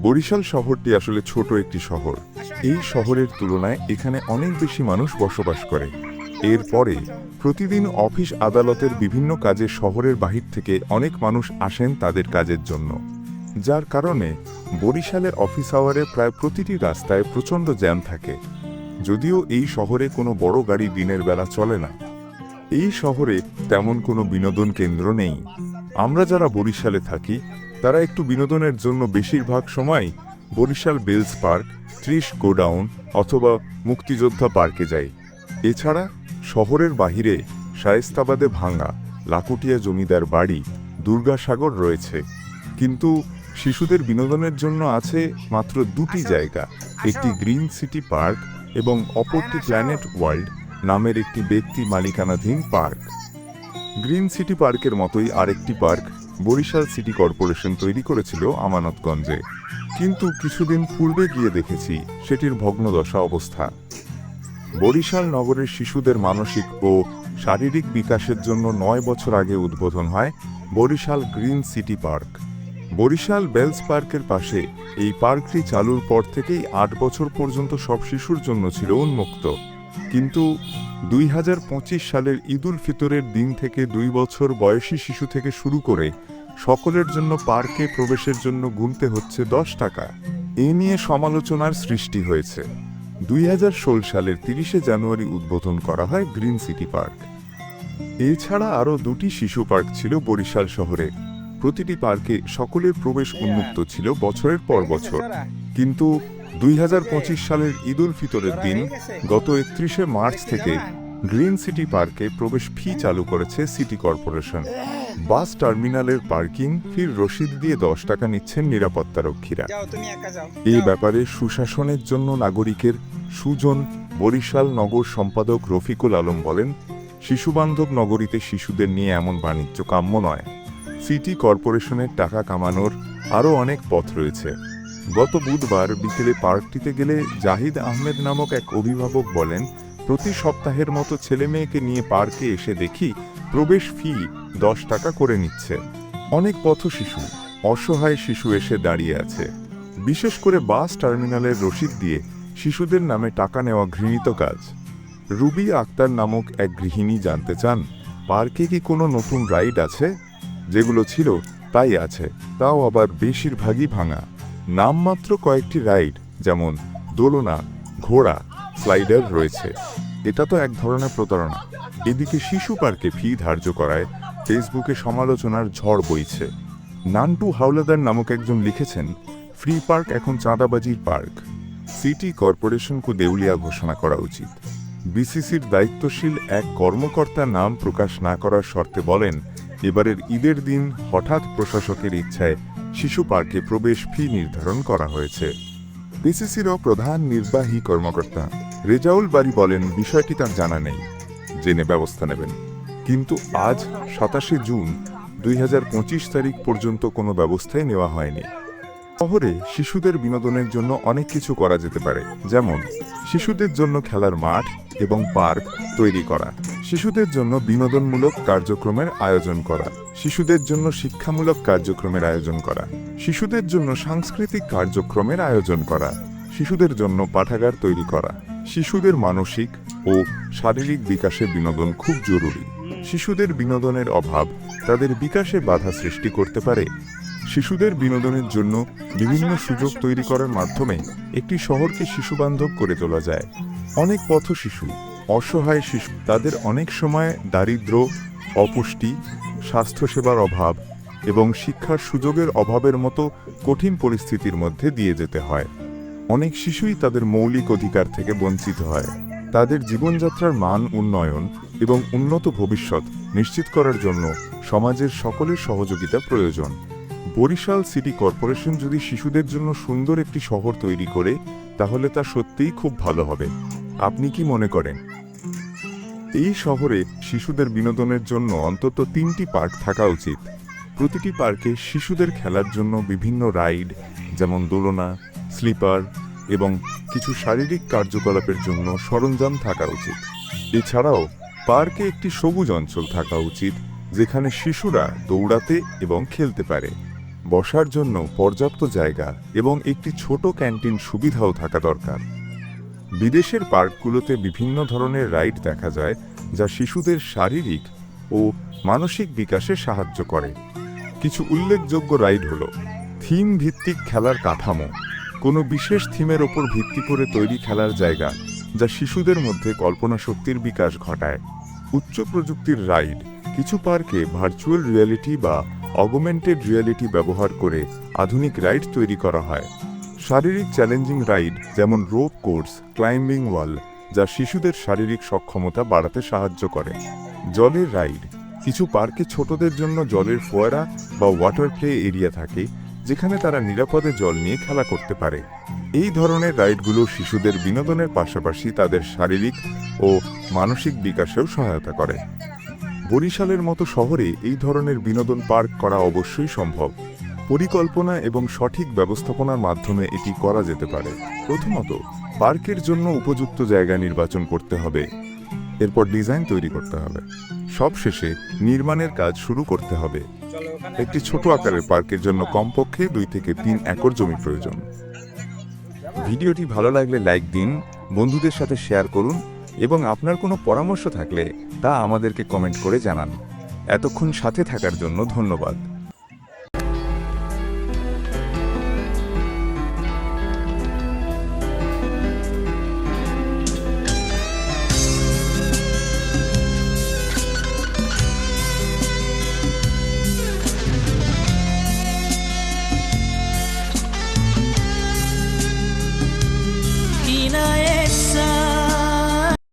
বরিশাল শহরটি আসলে ছোট একটি শহর। এই শহরের তুলনায় এখানে অনেক বেশি মানুষ বসবাস করে। এরপরে প্রতিদিন অফিস আদালতের বিভিন্ন কাজে শহরের বাহির থেকে অনেক মানুষ আসেন তাদের কাজের জন্য। যার কারণে বরিশালের অফিস আওয়ারে প্রায় প্রতিটি রাস্তায় প্রচণ্ড জ্যাম থাকে। যদিও এই শহরে কোনো বড় গাড়ি দিনের বেলা চলে না। এই শহরে তেমন কোনো বিনোদন কেন্দ্র নেই। আমরা যারা বরিশালে থাকি তারা একটু বিনোদনের জন্য বেশিরভাগ সময় বরিশাল বেলস পার্ক ত্রিশ গোডাউন অথবা মুক্তিযোদ্ধা পার্কে যাই। এছাড়া শহরের বাহিরে শায়েস্তাবাদে ভাঙা লাকুটিয়া জমিদার বাড়ি দুর্গাসাগর রয়েছে। কিন্তু শিশুদের বিনোদনের জন্য আছে মাত্র দুটি জায়গা একটি গ্রিন সিটি পার্ক এবং অপরটি প্ল্যানেট ওয়ার্ল্ড নামের একটি ব্যক্তি মালিকানাধীন পার্ক। গ্রিন সিটি পার্কের মতোই আরেকটি পার্ক বরিশাল সিটি কর্পোরেশন তৈরি করেছিল আমানতগঞ্জে। কিন্তু কিছুদিন পূর্বে গিয়ে দেখেছি সেটির ভগ্নদশা অবস্থা। বরিশাল নগরের শিশুদের মানসিক ও শারীরিক বিকাশের জন্য নয় বছর আগে উদ্বোধন হয় Barishal green city park. Barishal Bells পার্কের পাশে এই পার্কটি চালুর পর থেকেই আট বছর পর্যন্ত সব শিশুর জন্য ছিল উন্মুক্ত। কিন্তু দুই হাজার পঁচিশ সালের ঈদুল ফিতরের দিন থেকে দুই বছর বয়সী শিশু থেকে শুরু করে সকলের জন্য পার্কে প্রবেশের জন্য গুনতে হচ্ছে দশ টাকা। এ নিয়ে সমালোচনার সৃষ্টি হয়েছে। দুই হাজার ষোল সালের তিরিশে জানুয়ারি উদ্বোধন করা হয় গ্রিন সিটি পার্ক। এছাড়া আরও দুটি শিশু পার্ক ছিল বরিশাল শহরে। প্রতিটি পার্কে সকলের প্রবেশ উন্মুক্ত ছিল বছরের পর বছর। কিন্তু দুই হাজার পঁচিশ সালের ঈদুল ফিতরের দিন গত একত্রিশে মার্চ থেকে গ্রিন সিটি পার্কে প্রবেশ ফি চালু করেছে সিটি কর্পোরেশন। বাস টার্মিনালের পার্কিং ফির রসিদ দিয়ে দশ টাকা নিচ্ছেন নিরাপত্তারক্ষীরা। এই ব্যাপারে সুশাসনের জন্য নাগরিকের সুজন বরিশাল নগর সম্পাদক রফিকুল আলম বলেন শিশুবান্ধব নগরীতে শিশুদের নিয়ে এমন বাণিজ্য কাম্য নয়। সিটি কর্পোরেশনের টাকা কামানোর আরও অনেক পথ রয়েছে। গত বুধবার বিকেলে পার্কটিতে গেলে জাহিদ আহমেদ নামক এক অভিভাবক বলেন, প্রতি সপ্তাহের মতো ছেলে মেয়েকে নিয়ে পার্কে এসে দেখি প্রবেশ ফি দশ টাকা করে নিচ্ছে। অনেক পথ শিশু অসহায় শিশু এসে দাঁড়িয়ে আছে। বিশেষ করে বাস টার্মিনালের রসিদ দিয়ে শিশুদের নামে টাকা নেওয়া ঘৃণিত কাজ। রুবি আক্তার নামক এক গৃহিণী জানতে চান, পার্কে কি কোনো নতুন রাইড আছে? যেগুলো ছিল তাই আছে, তাও আবার বেশিরভাগই ভাঙা। নামমাত্র কয়েকটি রাইড, যেমন দোলনা, ঘোড়া, স্লাইডার রয়েছে। এটা তো এক ধরনের প্রতারণা। এদিকে শিশু পার্কে ফি ধার্য করায় ফেসবুকে সমালোচনার ঝড় বইছে। নান্টু হাওলাদার নামক একজন লিখেছেন, ফ্রি পার্ক এখন চাঁদাবাজির পার্ক। সিটি কর্পোরেশনকে দেউলিয়া ঘোষণা করা উচিত। বিসিসির দায়িত্বশীল এক কর্মকর্তা নাম প্রকাশ না করার শর্তে বলেন, এবারের ঈদের দিন হঠাৎ প্রশাসকের ইচ্ছায় শিশু পার্কে প্রবেশ ফি নির্ধারণ করা হয়েছে। বিসিসিরও প্রধান নির্বাহী কর্মকর্তা রেজাউল বাড়ি বলেন, বিষয়টি তার জানা নেই। জেনে ব্যবস্থা নেবেন। কিন্তু আজ সাতাশে জুন দুই হাজার পঁচিশ তারিখ পর্যন্ত কোনো ব্যবস্থাই নেওয়া হয়নি। শহরে শিশুদের বিনোদনের জন্য অনেক কিছু করা যেতে পারে, যেমন শিশুদের জন্য খেলার মাঠ এবং পার্ক তৈরি করা, শিশুদের জন্য বিনোদনমূলক কার্যক্রমের আয়োজন করা। শিশুদের জন্য শিক্ষামূলক কার্যক্রমের আয়োজন করা, শিশুদের জন্য সাংস্কৃতিক কার্যক্রমের আয়োজন করা, শিশুদের জন্য পাঠাগার তৈরি করা, শিশুদের মানসিক ও শারীরিক বিকাশে বিনোদন খুব জরুরি। শিশুদের বিনোদনের অভাব তাদের বিকাশে বাধা সৃষ্টি করতে পারে। শিশুদের বিনোদনের জন্য বিভিন্ন সুযোগ তৈরি করার মাধ্যমে একটি শহরকে শিশুবান্ধব করে তোলা যায়। অনেক পথ শিশু অসহায় শিশু, তাদের অনেক সময় দারিদ্র্য অপুষ্টি স্বাস্থ্যসেবার অভাব এবং শিক্ষার সুযোগের অভাবের মতো কঠিন পরিস্থিতির মধ্যে দিয়ে যেতে হয়। অনেক শিশুই তাদের মৌলিক অধিকার থেকে বঞ্চিত হয়। তাদের জীবনযাত্রার মান উন্নয়ন এবং উন্নত ভবিষ্যৎ নিশ্চিত করার জন্য সমাজের সকলের সহযোগিতা প্রয়োজন। বরিশাল সিটি কর্পোরেশন যদি শিশুদের জন্য সুন্দর একটি শহর তৈরি করে, তাহলে তা সত্যিই খুব ভালো হবে। আপনি কি মনে করেন? এই শহরে শিশুদের বিনোদনের জন্য অন্তত তিনটি পার্ক থাকা উচিত। প্রতিটি পার্কে শিশুদের খেলার জন্য বিভিন্ন রাইড, যেমন দোলনা, স্লিপার এবং কিছু শারীরিক কার্যকলাপের জন্য সরঞ্জাম থাকা উচিত। এছাড়াও পার্কে একটি সবুজ অঞ্চল থাকা উচিত, যেখানে শিশুরা দৌড়াতে এবং খেলতে পারে। বসার জন্য পর্যাপ্ত জায়গা এবং একটি ছোট ক্যান্টিন সুবিধাও থাকা দরকার। বিদেশের পার্কগুলোতে বিভিন্ন ধরনের রাইড দেখা যায় যা শিশুদের শারীরিক ও মানসিক বিকাশে সাহায্য করে। কিছু উল্লেখযোগ্য রাইড হলো থিম ভিত্তিক খেলার কাঠামো। কোনো বিশেষ থিমের ওপর ভিত্তি করে তৈরি খেলার জায়গা যা শিশুদের মধ্যে কল্পনা শক্তির বিকাশ ঘটায়। উচ্চ প্রযুক্তির রাইড কিছু পার্কে ভার্চুয়াল রিয়েলিটি বা অগমেন্টেড রিয়েলিটি ব্যবহার করে আধুনিক রাইড তৈরি করা হয়। শারীরিক চ্যালেঞ্জিং রাইড যেমন রোপ কোর্স, ক্লাইম্বিং ওয়াল, যা শিশুদের শারীরিক সক্ষমতা বাড়াতে সাহায্য করে। জলের রাইড, কিছু পার্কে ছোটদের জন্য জলের ফোয়ারা বা ওয়াটার প্লে এরিয়া থাকে, যেখানে তারা নিরাপদে জল নিয়ে খেলা করতে পারে। এই ধরনের রাইডগুলো শিশুদের বিনোদনের পাশাপাশি তাদের শারীরিক ও মানসিক বিকাশেও সহায়তা করে। বরিশালের মতো শহরে এই ধরনের বিনোদন পার্ক করা অবশ্যই সম্ভব। পরিকল্পনা এবং সঠিক ব্যবস্থাপনার মাধ্যমে এটি করা যেতে পারে। প্রথমত, পার্কের জন্য উপযুক্ত জায়গা নির্বাচন করতে হবে। এরপর ডিজাইন তৈরি করতে হবে। সবশেষে নির্মাণের কাজ শুরু করতে হবে। একটি ছোট আকারের পার্কের জন্য কমপক্ষে দুই থেকে তিন একর জমি প্রয়োজন। ভিডিওটি ভালো লাগলে লাইক দিন, বন্ধুদের সাথে শেয়ার করুন এবং আপনার কোনো পরামর্শ থাকলে তা আমাদেরকে কমেন্ট করে জানান। এতক্ষণ সাথে থাকার জন্য ধন্যবাদ।